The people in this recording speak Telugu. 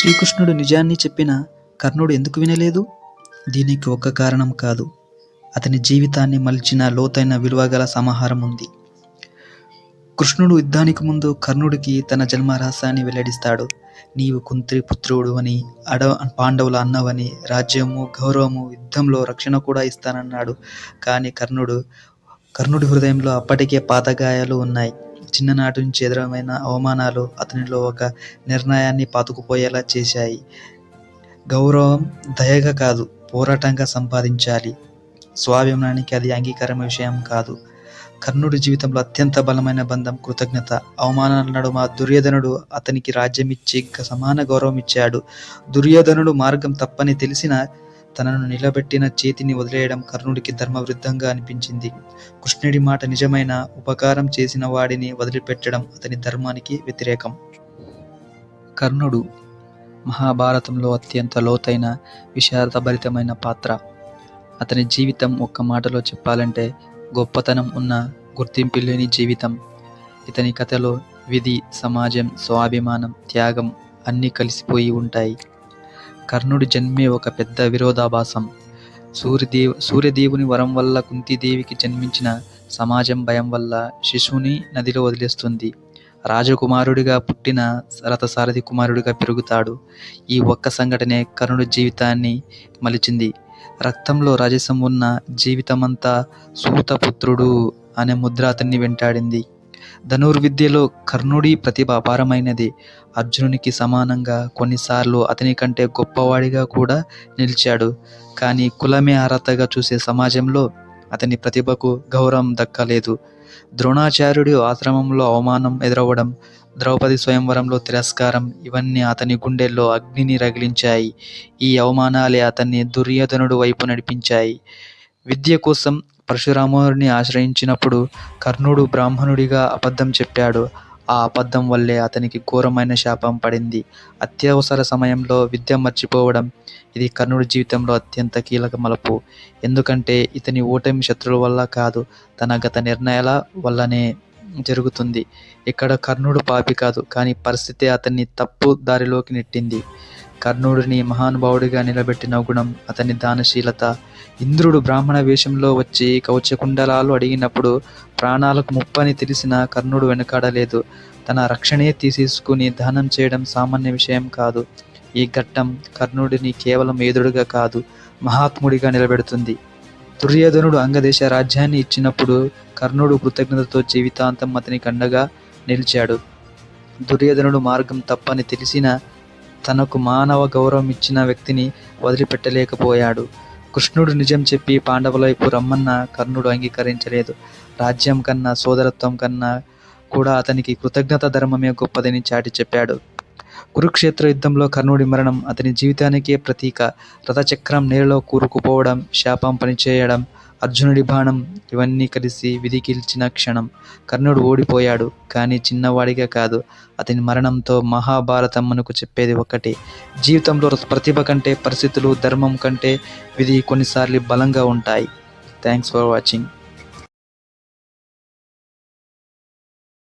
శ్రీకృష్ణుడు నిజాన్ని చెప్పిన కర్ణుడు ఎందుకు వినలేదు? దీనికి ఒక్క కారణం కాదు. అతని జీవితాన్ని మలిచిన లోతైన విలువగల సమాహారం ఉంది. కృష్ణుడు యుద్ధానికి ముందు కర్ణుడికి తన జన్మ రహస్యాన్ని వెల్లడిస్తాడు. నీవు కుంత్రి పుత్రుడు అని అడ పాండవుల అన్నవని రాజ్యము గౌరవము యుద్ధంలో రక్షణ కూడా ఇస్తానన్నాడు. కానీ కర్ణుడు కర్ణుడి హృదయంలో అప్పటికే పాతగాయాలు ఉన్నాయి. చిన్ననాటి నుంచి ఎదురమైన అవమానాలు అతనిలో ఒక నిర్ణయాన్ని పాతుకుపోయేలా చేశాయి. గౌరవం దయగా కాదు పోరాటంగా సంపాదించాలి. స్వాభిమానానికి అది అంగీకారం విషయం కాదు. కర్ణుడి జీవితంలో అత్యంత బలమైన బంధం కృతజ్ఞత. అవమానాల నడుమ దుర్యోధనుడు అతనికి రాజ్యం ఇచ్చి సమాన గౌరవం ఇచ్చాడు. దుర్యోధనుడు మార్గం తప్పని తెలిసిన తనను నిలబెట్టిన చేతిని వదిలేయడం కర్ణుడికి ధర్మవృద్ధంగా అనిపించింది. కృష్ణుడి మాట నిజమైన ఉపకారం చేసిన వాడిని వదిలిపెట్టడం అతని ధర్మానికి వ్యతిరేకం. కర్ణుడు మహాభారతంలో అత్యంత లోతైన విషాదభరితమైన పాత్ర. అతని జీవితం ఒక్క మాటలో చెప్పాలంటే గొప్పతనం ఉన్న గుర్తింపు లేని జీవితం. ఇతని కథలో విధి సమాజం స్వాభిమానం త్యాగం అన్నీ కలిసిపోయి ఉంటాయి. కర్ణుడి జన్మే ఒక పెద్ద విరోధాభాసం. సూర్యదేవ్ సూర్యదేవుని వరం వల్ల కుంతీదేవికి జన్మించిన సమాజం భయం వల్ల శిశువుని నదిలో వదిలేస్తుంది. రాజకుమారుడిగా పుట్టిన రథసారథి కుమారుడిగా పెరుగుతాడు. ఈ ఒక్క సంఘటనే కర్ణుడి జీవితాన్ని మలిచింది. రక్తంలో రజసం ఉన్న జీవితమంతా సూతపుత్రుడు అనే ముద్ర అతన్ని వెంటాడింది. ధనుర్విద్యలో కర్ణుడి ప్రతిభ అపారమైనది. అర్జునునికి సమానంగా కొన్నిసార్లు అతని కంటే గొప్పవాడిగా కూడా నిలిచాడు. కానీ కులమే అర్హతగా చూసే సమాజంలో అతని ప్రతిభకు గౌరవం దక్కలేదు. ద్రోణాచార్యుడి ఆశ్రమంలో అవమానం ఎదురవ్వడం ద్రౌపది స్వయంవరంలో తిరస్కారం ఇవన్నీ అతని గుండెల్లో అగ్నిని రగిలించాయి. ఈ అవమానాలే అతన్ని దుర్యోధనుడు వైపు నడిపించాయి. విద్య కోసం పరశురాముని ఆశ్రయించినప్పుడు కర్ణుడు బ్రాహ్మణుడిగా అబద్ధం చెప్పాడు. ఆ అబద్ధం వల్లే అతనికి ఘోరమైన శాపం పడింది. అత్యవసర సమయంలో విద్య మర్చిపోవడం ఇది కర్ణుడి జీవితంలో అత్యంత కీలక మలుపు. ఎందుకంటే ఇతని ఓటమి శత్రువుల వల్ల కాదు తన గత నిర్ణయాల వల్లనే జరుగుతుంది. ఇక్కడ కర్ణుడు పాపి కాదు కానీ పరిస్థితి అతన్ని తప్పు దారిలోకి నెట్టింది. కర్ణుడిని మహానుభావుడిగా నిలబెట్టిన గుణం అతని దానశీలత. ఇంద్రుడు బ్రాహ్మణ వేషంలో వచ్చి కవచకుండలాలు అడిగినప్పుడు ప్రాణాలకు ముప్పని తెలిసిన కర్ణుడు వెనుకాడలేదు. తన రక్షణే తీసేసుకుని దానం చేయడం సామాన్య విషయం కాదు. ఈ ఘట్టం కర్ణుడిని కేవలం ఏదుడుగా కాదు మహాత్ముడిగా నిలబెడుతుంది. దుర్యోధనుడు అంగదేశ రాజ్యాన్ని ఇచ్చినప్పుడు కర్ణుడు కృతజ్ఞతతో జీవితాంతం అతని కండగా నిలిచాడు. దుర్యోధనుడు మార్గం తప్పని తెలిసిన తనకు మానవ గౌరవం ఇచ్చిన వ్యక్తిని వదిలిపెట్టలేకపోయాడు. కృష్ణుడు నిజం చెప్పి పాండవుల వైపు రమ్మన్న కర్ణుడు అంగీకరించలేదు. రాజ్యం కన్నా సోదరత్వం కన్నా కూడా అతనికి కృతజ్ఞత ధర్మమే గొప్పదని చాటి చెప్పాడు. కురుక్షేత్ర యుద్ధంలో కర్ణుడి మరణం అతని జీవితానికే ప్రతీక. రథచక్రం నేలలో కూరుకుపోవడం శాపం పనిచేయడం అర్జునుడి బాణం ఇవన్నీ కలిసి విధికిల్చిన క్షణం. కర్ణుడు ఓడిపోయాడు కానీ చిన్నవాడిగా కాదు. అతని మరణంతో మహాభారతం మనకు చెప్పేది ఒకటి జీవితంలో ప్రతిభ కంటే పరిస్థితులు ధర్మం కంటే విధి కొన్నిసార్లు బలంగా ఉంటాయి. Thanks for watching